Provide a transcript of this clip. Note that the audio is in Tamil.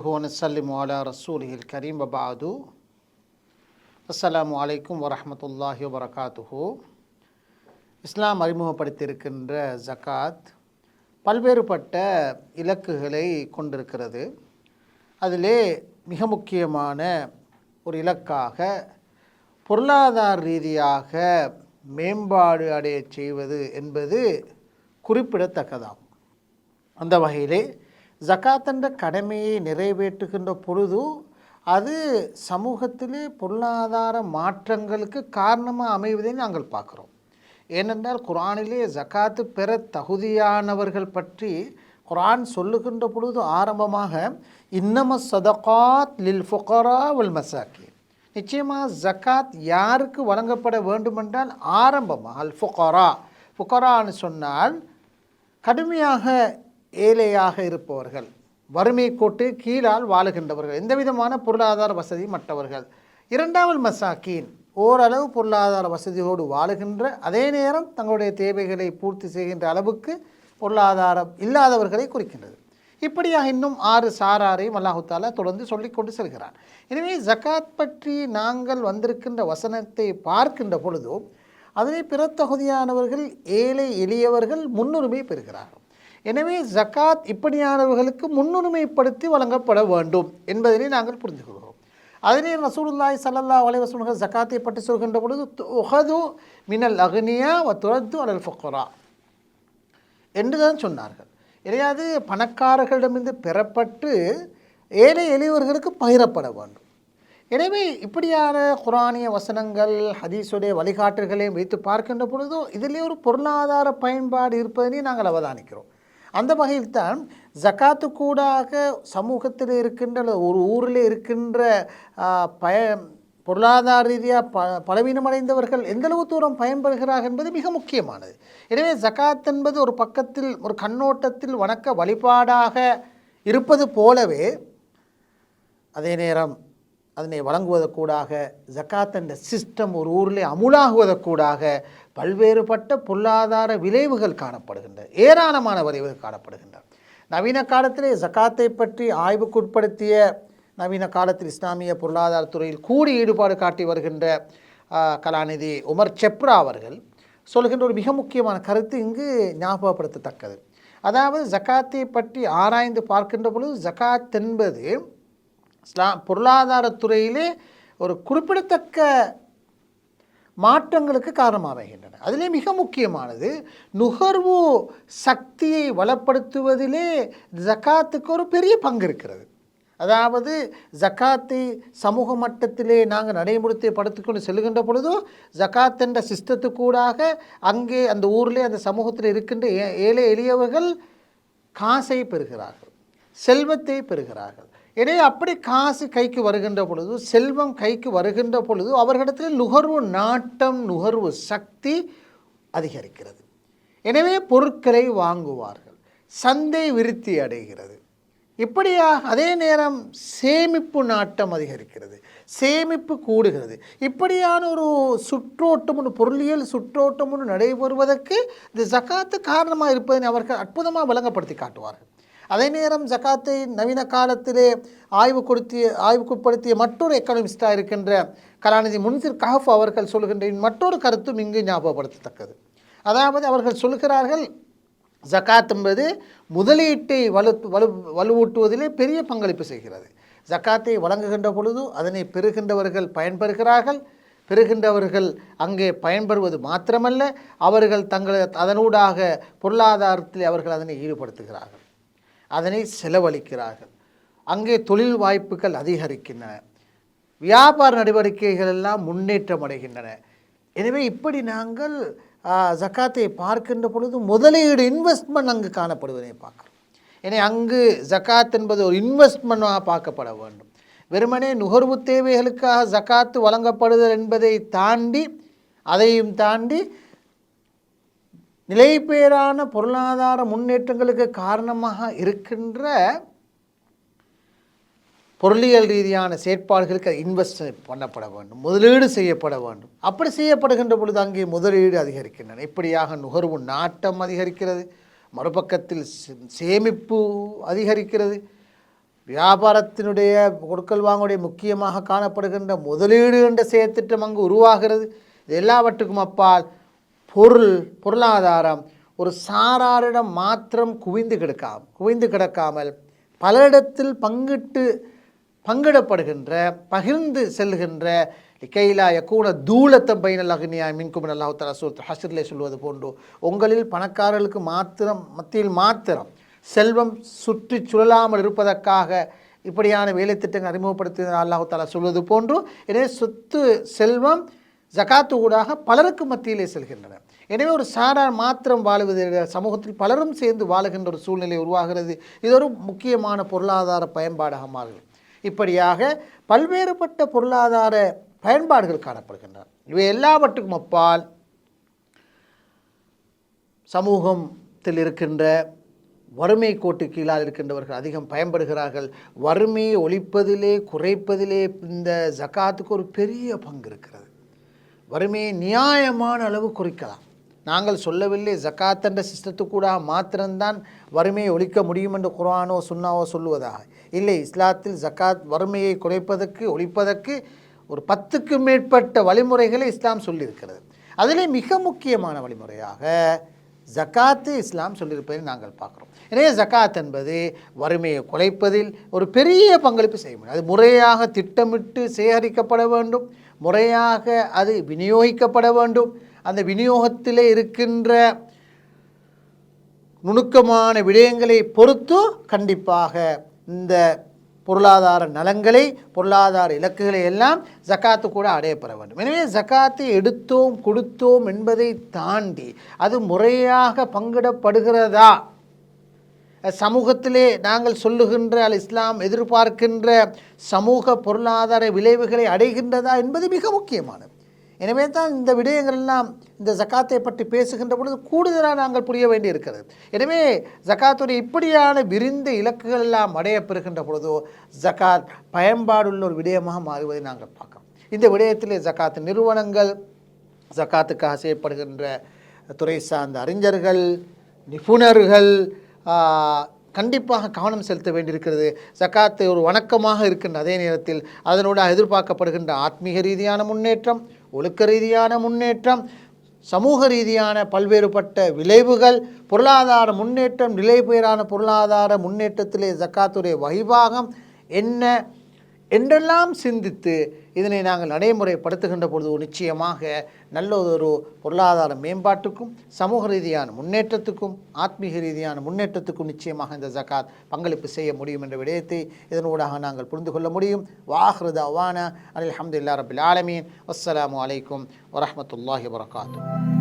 نحمده ونسلم على رسوله الكريم وبعد அஸ்ஸலாமு அலைக்கும் வரஹ்மத்துல்லாஹி வபரகாத்துஹு இஸ்லாம் அறிமுகப்படுத்தியிருக்கின்ற ஜகாத் பல்வேறுபட்ட இலக்குகளை கொண்டிருக்கிறது அதிலே மிக முக்கியமான ஒரு இலக்காக பொருளாதார ரீதியாக மேம்பாடு அடையச் செய்வது என்பது குறிப்பிடத்தக்கதாகும் அந்த வகையிலே ஜக்காத்தன்ற கடமையை நிறைவேற்றுகின்ற பொழுது அது சமூகத்திலே பொருளாதார மாற்றங்களுக்கு காரணமாக அமைவதை நாங்கள் பார்க்குறோம். ஏனென்றால் குரானிலே ஜக்காத்து பெற தகுதியானவர்கள் பற்றி குரான் சொல்லுகின்ற பொழுது ஆரம்பமாக இன்னம சதகாத் லில் ஃபுகரா வல் மசாக்கி நிச்சயமாக ஜகாத் யாருக்கு வழங்கப்பட வேண்டுமென்றால் ஆரம்பமாக அல் ஃபுகரா. ஃபுகரான்னு சொன்னால் கடுமையாக ஏழையாக இருப்பவர்கள் வறுமை கோட்டு கீழால் வாழுகின்றவர்கள் எந்த விதமான பொருளாதார வசதி மற்றவர்கள். இரண்டாவது மசாக்கீன் ஓரளவு பொருளாதார வசதியோடு வாழுகின்ற அதே நேரம் தங்களுடைய தேவைகளை பூர்த்தி செய்கின்ற அளவுக்கு பொருளாதாரம் இல்லாதவர்களை குறிக்கின்றது. இப்படியாக இன்னும் ஆறு சாராரையும் அல்லாஹு தொடர்ந்து சொல்லிக்கொண்டு செல்கிறார் எனவே ஜகாத் பற்றி நாங்கள் வந்திருக்கின்ற வசனத்தை பார்க்கின்ற பொழுதோ அதனை பிற தகுதியானவர்கள் ஏழை எளியவர்கள் முன்னுரிமை பெறுகிறார்கள். எனவே ஜகாத் இப்படியானவர்களுக்கு முன்னுரிமைப்படுத்தி வழங்கப்பட வேண்டும் என்பதனை நாங்கள் புரிந்து கொள்கிறோம் அதனே ரசூலுல்லாய் சல்லல்லா வலைவசூல்கள் ஜக்காத்தை பற்றி சொல்கின்ற பொழுது உஹது மினல் அக்னியா வ துரத்து அலல் ஃபுக்கரா என்று தான் சொன்னார்கள். இதையாது பணக்காரர்களிடமிருந்து பெறப்பட்டு ஏழை எளியவர்களுக்கு பகிரப்பட வேண்டும். எனவே இப்படியான குரானிய வசனங்கள் ஹதீஸுடைய வழிகாட்டுகளையும் வைத்து பார்க்கின்ற பொழுதோ இதிலே ஒரு பொருளாதார பயன்பாடு இருப்பதனை நாங்கள் அவதானிக்கிறோம். அந்த வகையில் தான் ஜக்காத்து கூடாக சமூகத்தில் இருக்கின்ற அல்லது ஒரு ஊரில் இருக்கின்ற பய பொருளாதார ரீதியாக ப பலவீனமடைந்தவர்கள் எந்தளவு தூரம் பயன்படுகிறார்கள் என்பது மிக முக்கியமானது. எனவே ஜக்காத் என்பது ஒரு பக்கத்தில் ஒரு கண்ணோட்டத்தில் வணக்க வழிபாடாக இருப்பது போலவே அதே நேரம் அதனை வழங்குவதற்கூடாக ஜக்காத் என்ற சிஸ்டம் ஒரு ஊரில் அமுலாகுவதற்கூடாக பல்வேறுபட்ட பொருளாதார விளைவுகள் காணப்படுகின்றன ஏராளமான விளைவுகள் காணப்படுகின்றன நவீன காலத்திலே ஜக்காத்தை பற்றி ஆய்வுக்குட்படுத்திய நவீன காலத்தில் இஸ்லாமிய பொருளாதாரத்துறையில் கூடி ஈடுபாடு காட்டி வருகின்ற கலாநிதி உமர் செப்ரா அவர்கள் சொல்கின்ற ஒரு மிக முக்கியமான கருத்து இங்கு ஞாபகப்படுத்தத்தக்கது. அதாவது ஜக்காத்தை பற்றி ஆராய்ந்து பார்க்கின்ற பொழுது ஜக்காத் என்பது பொருளாதாரத்துறையிலே ஒரு குறிப்பிடத்தக்க மாற்றங்களுக்கு காரணமாகின்றன. அதிலே மிக முக்கியமானது நுகர்வு சக்தியை வளப்படுத்துவதிலே ஜக்காத்துக்கு ஒரு பெரிய பங்கு இருக்கிறது. அதாவது ஜக்காத்தை சமூக மட்டத்திலே நாங்கள் நடைமுறைத்தை படுத்துக்கொண்டு செல்கின்ற பொழுதோ ஜக்காத் என்ற சிஸ்டத்துக்கூடாக அங்கே அந்த ஊரிலே அந்த சமூகத்தில் இருக்கின்ற ஏழை எளியவர்கள் காசை பெறுகிறார்கள் செல்வத்தை பெறுகிறார்கள். எனவே அப்படி காசு கைக்கு வருகின்ற பொழுது செல்வம் கைக்கு வருகின்ற பொழுது அவர்களிடத்தில் நுகர்வு நாட்டம் நுகர்வு சக்தி அதிகரிக்கிறது. எனவே பொருட்களை வாங்குவார்கள். சந்தை விருத்தி அடைகிறது. இப்படியாக அதே நேரம் சேமிப்பு நாட்டம் அதிகரிக்கிறது. சேமிப்பு கூடுகிறது. இப்படியான ஒரு சுற்றோட்டம் ஒன்று பொருளியல் சுற்றோட்டம் ஒன்று நடைபெறுவதற்கு இந்த ஜக்காத்து காரணமாக இருப்பதை அவர்கள் அற்புதமாக விளங்கப்படுத்தி காட்டுவார்கள். அதே நேரம் ஜக்காத்தை நவீன காலத்திலே ஆய்வு கொடுத்திய ஆய்வுக்குட்படுத்திய மற்றொரு எக்கனாமிஸ்டாக இருக்கின்ற கலாநிதி முன்சிர் கஹப் அவர்கள் சொல்கின்ற மற்றொரு கருத்தும் இங்கு ஞாபகப்படுத்தத்தக்கது. அதாவது அவர்கள் சொல்கிறார்கள் ஜக்காத் என்பது முதலீட்டை வலு வலு வலுவூட்டுவதிலே பெரிய பங்களிப்பு செய்கிறது. ஜக்காத்தை வழங்குகின்ற பொழுது அதனை பெறுகின்றவர்கள் பயன்பெறுகிறார்கள். பெறுகின்றவர்கள் அங்கே பயன்பெறுவது மாத்திரமல்ல அவர்கள் தங்கள் அதனூடாக பொருளாதாரத்தில் அவர்கள் அதனை ஈடுபடுத்துகிறார்கள். அதனை செலவழிக்கிறார்கள். அங்கே தொழில் வாய்ப்புகள் அதிகரிக்கின்றன. வியாபார நடவடிக்கைகள் எல்லாம் முன்னேற்றம் அடைகின்றன. எனவே இப்படி நாங்கள் ஜக்காத்தை பார்க்கின்ற பொழுது முதலீடு இன்வெஸ்ட்மெண்ட் அங்கு காணப்படுவதை பார்க்குறோம். எனவே அங்கு ஜக்காத் என்பது ஒரு இன்வெஸ்ட்மெண்ட்டாக பார்க்கப்பட வேண்டும். வெறுமனே நுகர்வு தேவைகளுக்காக ஜக்காத்து வழங்கப்படுதல் என்பதை தாண்டி அதையும் தாண்டி நிலைப்பேறான பொருளாதார முன்னேற்றங்களுக்கு காரணமாக இருக்கின்ற பொருளியல் ரீதியான செயற்பாடுகளுக்கு இன்வெஸ்ட் பண்ணப்பட வேண்டும் முதலீடு செய்யப்பட வேண்டும். அப்படி செய்யப்படுகின்ற பொழுது அங்கே முதலீடு அதிகரிக்கின்றன. இப்படியாக நுகர்வு நாட்டம் அதிகரிக்கிறது மறுபக்கத்தில் சேமிப்பு அதிகரிக்கிறது வியாபாரத்தினுடைய கொடுக்கல் வாங்குடைய முக்கியமாக காணப்படுகின்ற முதலீடு என்ற செயற்திட்டம் அங்கு உருவாகிறது. இது எல்லாவற்றுக்கும் அப்பால் பொருள் பொருளாதாரம் ஒரு சாராரிடம் மாத்திரம் குவிந்து கிடக்காம குவிந்து கிடக்காமல் பலரிடத்தில் பங்கிட்டு பங்கிடப்படுகின்ற பகிர்ந்து செல்கின்ற கைலா யக்கூன தூளத்தம் பைனல் அக்னியா மின்கும் அல்லாஹு தலா ஹசர்லே சொல்வது போன்று உங்களில் பணக்காரர்களுக்கு மாத்திரம் மத்தியில் மாத்திரம் செல்வம் சுற்றி சுழலாமல் இருப்பதற்காக இப்படியான வேலை திட்டங்கள் அறிமுகப்படுத்தினால் அல்லாஹு சொல்வது போன்று எனவே சொத்து செல்வம் ஜகாத்து ஊடாக பலருக்கு மத்தியிலே செல்கின்றன. எனவே ஒரு சாரார் மாத்திரம் வாழுவது சமூகத்தில் பலரும் சேர்ந்து வாழுகின்ற ஒரு சூழ்நிலை உருவாகிறது. இது ஒரு முக்கியமான பொருளாதார பயன்பாடாக மாறுகிறது. இப்படியாக பல்வேறுபட்ட பொருளாதார பயன்பாடுகள் காணப்படுகின்றன. இவை எல்லாவற்றுக்கும் அப்பால் சமூகத்தில் இருக்கின்ற வறுமை கோட்டு கீழால் இருக்கின்றவர்கள் அதிகம் பயன்படுகிறார்கள். வறுமையை ஒழிப்பதிலே குறைப்பதிலே இந்த ஜக்காத்துக்கு ஒரு பெரிய பங்கு இருக்கிறது. வறுமையை நியாயமான அளவு குறைக்கலாம். நாங்கள் சொல்லவில்லை ஜக்காத்தன்ற சிஸ்டத்து சிஸ்டத்துக்கூட மாத்திரம்தான் வறுமையை ஒழிக்க முடியும் என்று குரானோ சுன்னாவோ சொல்லுவதாக. இல்லை இஸ்லாத்தில் ஜக்காத் வறுமையை குறைப்பதற்கு ஒழிப்பதற்கு ஒரு பத்துக்கு மேற்பட்ட வழிமுறைகளை இஸ்லாம் சொல்லியிருக்கிறது. அதிலே மிக முக்கியமான வழிமுறையாக ஜக்காத்து இஸ்லாம் சொல்லியிருப்பதை நாங்கள் பார்க்குறோம். எனவே ஜக்காத் என்பது வறுமையை குலைப்பதில் ஒரு பெரிய பங்களிப்பு செய்ய முடியும். அது முறையாக திட்டமிட்டு சேகரிக்கப்பட வேண்டும். முறையாக அது விநியோகிக்கப்பட வேண்டும். அந்த விநியோகத்திலே இருக்கின்ற நுணுக்கமான விடயங்களை பொறுத்தும் கண்டிப்பாக இந்த பொருளாதார நலன்களை பொருளாதார இலக்குகளை எல்லாம் ஜக்காத்து கூட அடையப்பெற வேண்டும். எனவே ஜக்காத்தை எடுத்தோம் கொடுத்தோம் என்பதை தாண்டி அது முறையாக பங்கிடப்படுகிறதா? சமூகத்திலே நாங்கள் சொல்லுகின்ற அல் இஸ்லாம் எதிர்பார்க்கின்ற சமூக பொருளாதார விளைவுகளை அடைகின்றதா என்பது மிக முக்கியமானது. எனவே தான் இந்த விடயங்கள் எல்லாம் இந்த ஜக்காத்தை பற்றி பேசுகின்ற பொழுது கூடுதலாக நாங்கள் புரிய வேண்டி இருக்கிறது எனவே ஜக்காத்துடைய இப்படியான விரிந்த இலக்குகள் எல்லாம் அடையப்பெறுகின்ற பொழுதோ ஜக்காத் பயன்பாடுள்ள ஒரு விடயமாக மாறுவதை நாங்கள் பார்க்கோம் இந்த விடயத்திலே ஜக்காத் நிறுவனங்கள் ஜக்காத்துக்காக செய்யப்படுகின்ற துறை சார்ந்த அறிஞர்கள் நிபுணர்கள் கண்டிப்பாக கவனம் செலுத்த வேண்டியிருக்கிறது. ஜக்காத்து ஒரு வணக்கமாக இருக்கின்ற அதே நேரத்தில் அதனோடு எதிர்பார்க்கப்படுகின்ற ஆத்மீக ரீதியான முன்னேற்றம் ஒழுக்க ரீதியான முன்னேற்றம் சமூக ரீதியான பல்வேறுபட்ட விளைவுகள் பொருளாதார முன்னேற்றம் நிலைபெயரான பொருளாதார முன்னேற்றத்திலே ஜக்காத்துடைய வகிபாகம் என்ன? என்றெல்லாம் சிந்தித்து இதனை நாங்கள் நடைமுறைப்படுத்துகின்ற பொழுது நிச்சயமாக நல்லதொரு பொருளாதார மேம்பாட்டுக்கும் சமூக ரீதியான முன்னேற்றத்துக்கும் ஆத்மீக ரீதியான முன்னேற்றத்துக்கும் நிச்சயமாக இந்த ஜக்காத் பங்களிப்பு செய்ய முடியும் என்ற விடயத்தை இதனூடாக நாங்கள் புரிந்து கொள்ள முடியும். வாஹ்ருத் அவானா அலி அஹமதுல்லா ரபில் ஆலமீன். அஸ்ஸலாமு அலைக்கும் வரமத்துல்லாஹி வரகாத்தூ